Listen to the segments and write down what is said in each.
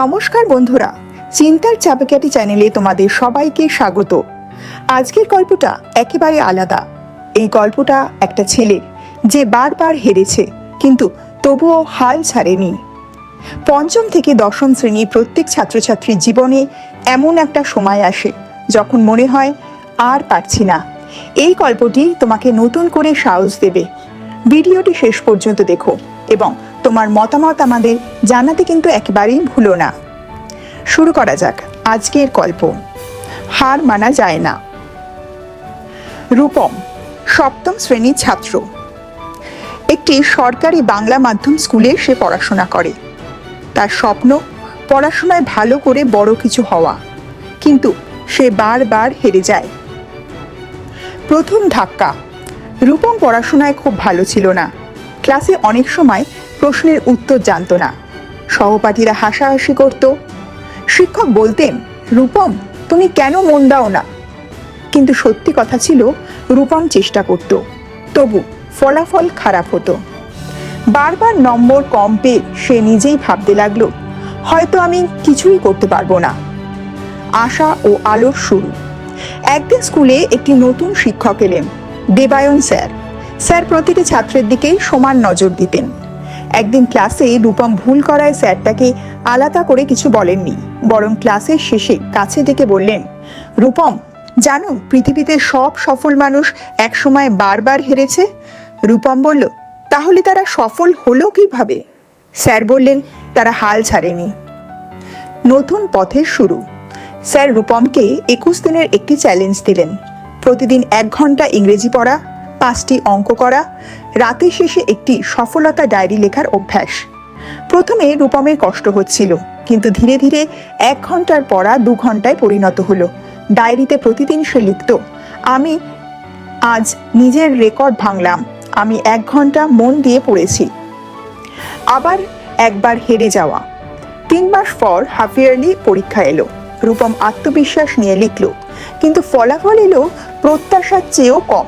নমস্কার বন্ধুরা, চিন্তার চাপাকাটি চ্যানেলে তোমাদের সবাইকে স্বাগত। আজকের গল্পটা একেবারে আলাদা। এই গল্পটা একটা ছেলে যে বারবার হেরেছে, কিন্তু তবুও হাল ছাড়েনি। পঞ্চম থেকে দশম শ্রেণির প্রত্যেক ছাত্রছাত্রীর জীবনে এমন একটা সময় আসে, যখন মনে হয় আর পারছি না। এই গল্পটি তোমাকে নতুন করে সাহস দেবে। ভিডিওটি শেষ পর্যন্ত দেখো এবং তোমার মতামত আমাদের জানাতে কিন্তু একেবারেই ভুলো না। শুরু করা যাক আজকের গল্প। হার মানা যায় না। রূপম, সপ্তম শ্রেণির ছাত্র। একটি সরকারি বাংলা মাধ্যম স্কুলে সে পড়াশোনা করে। তার স্বপ্ন, পড়াশোনায় ভালো করে বড় কিছু হওয়া। কিন্তু সে বারবার হেরে যায়। প্রথম ধাক্কা, রূপম পড়াশোনায় খুব ভালো ছিল না। ক্লাসে অনেক সময় প্রশ্নের উত্তর জানতো না। সহপাঠীরা হাসাহাসি করত। শিক্ষক বলতেন, রূপম, তুমি কেন মন দাও না? কিন্তু সত্যি কথা ছিল, রূপম চেষ্টা করত। তবু ফলাফল খারাপ হতো। বারবার নম্বর কম পেয়ে সে নিজেই ভাবতে লাগল, হয়তো আমি কিছুই করতে পারব না। আশা ও আলোর শুরু। একদিন স্কুলে একটি নতুন শিক্ষক এলেন, দেবায়ন স্যার। স্যার প্রতিটি ছাত্রের দিকেই সমান নজর দিতেন। একদিন ক্লাসে রূপম ভুল করায় স্যার তাকে আলাদা করে কিছু বলেননি। বরং ক্লাসের শেষে কাছে ডেকে বললেন, রূপম, জানো পৃথিবীতে সব সফল মানুষ একসময় বারবার হেরেছে? রূপম বলল, তাহলে তারা সফল হলো কীভাবে? স্যার বললেন, তারা হাল ছাড়েনি। নতুন পথের শুরু। স্যার রূপমকে একুশ দিনের একটি চ্যালেঞ্জ দিলেন। প্রতিদিন এক ঘণ্টা ইংরেজি পড়া পাঁচটি অঙ্ক করা, রাতের শেষে একটি সফলতা ডায়েরি লেখার অভ্যাস। প্রথমে রূপমের কষ্ট হচ্ছিল, কিন্তু ধীরে ধীরে এক ঘণ্টার পড়া দু ঘন্টায় পরিণত হলো। ডায়েরিতে প্রতিদিন সে লিখত, আমি আজ নিজের রেকর্ড ভাঙলাম, আমি এক ঘণ্টা মন দিয়ে পড়েছি। আবার একবার হেরে যাওয়া। তিন মাস পর হাফ ইয়ারলি পরীক্ষা এলো। রূপম আত্মবিশ্বাস নিয়ে লিখল, কিন্তু ফলাফল এলো প্রত্যাশার চেয়েও কম।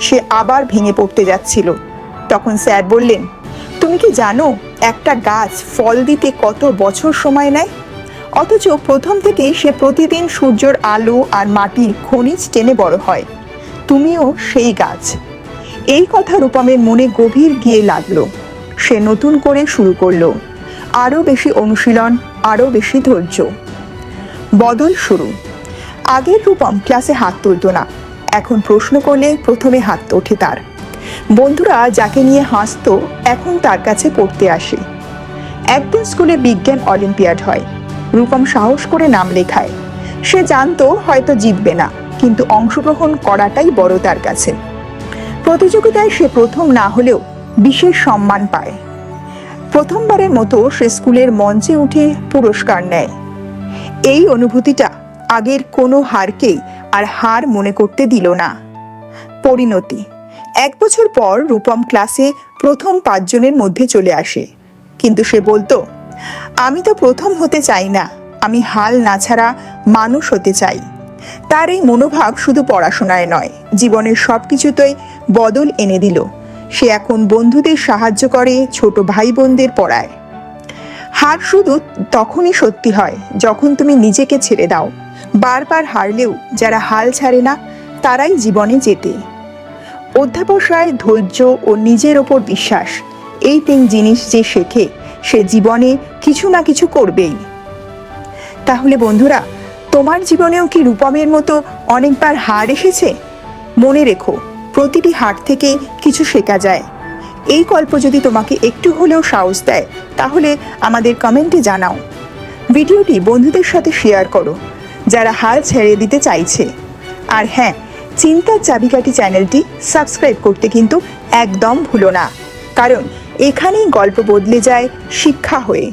সে আবার ভেঙে পড়তে যাচ্ছিল। তখন স্যার বললেন, তুমি কি জানো, একটা গাছ ফল দিতে কত বছর সময় নেয়? অথচ প্রথম থেকেই সে প্রতিদিন সূর্যের আলো আর মাটির খনিজ টেনে বড় হয়। তুমিও সেই গাছ। এই কথা রূপমের মনে গভীর গিয়ে লাগল। সে নতুন করে শুরু করল। আরও বেশি অনুশীলন, আরও বেশি ধৈর্য। বদল শুরু। আগের রূপম ক্লাসে হাত তুলতো না। এখন প্রশ্ন করলে প্রথমে হাত ওঠে তার। বন্ধুরা যাকে নিয়ে হাসতো, এখন তার কাছে পড়তে আসে। একদিন স্কুলে বিজ্ঞান অলিম্পিয়াড হয়। রূপম সাহস করে নাম লেখায়। সে জানতো হয়তো জিতবে না, কিন্তু অংশগ্রহণ করাটাই বড় তার কাছে। প্রতিযোগিতায় সে প্রথম না হলেও বিশেষ সম্মান পায়। প্রথমবারের মতো সে স্কুলের মঞ্চে উঠে পুরস্কার নেয়। এই অনুভূতিটা আগের কোনো হারকেই আর হার মনে করতে দিল না। পরিণতি। এক বছর পর রূপম ক্লাসে প্রথম পাঁচজনের মধ্যে চলে আসে। কিন্তু সে বলতো, আমি তো প্রথম হতে চাই না। আমি হাল না ছাড়া মানুষ হতে চাই। তার এই মনোভাব শুধু পড়াশোনায় নয়, জীবনের সব কিছুতেই বদল এনে দিল। সে এখন বন্ধুদের সাহায্য করে ছোট ভাই বোনদের পড়ায়। হার শুধু তখনই সত্যি হয় যখন তুমি নিজেকে ছেড়ে দাও। বারবার হারলেও যারা হাল ছাড়ে না, তারাই জীবনে যেতে অধ্যাবসায় ধৈর্য ও নিজের ওপর বিশ্বাস, এই তিন জিনিস যে শেখে, সে জীবনে কিছু না কিছু করবেই। তাহলে বন্ধুরা, তোমার জীবনেও কি রূপমের মতো অনেকবার হার এসেছে? মনে রেখো, প্রতিটি হার থেকে কিছু শেখা যায়। এই গল্প যদি তোমাকে একটু হলেও সাহস দেয়, তাহলে আমাদের কমেন্টে জানাও। ভিডিওটি বন্ধুদের সাথে শেয়ার করো। যারা হাল ছেড়ে দিতে চাইছে। আর হ্যাঁ চিন্তার চাবিকাঠি চ্যানেলটি সাবস্ক্রাইব করতে কিন্তু একদম ভুলো না। কারণ এখানেই গল্প বদলে যায় শিক্ষা হয়ে।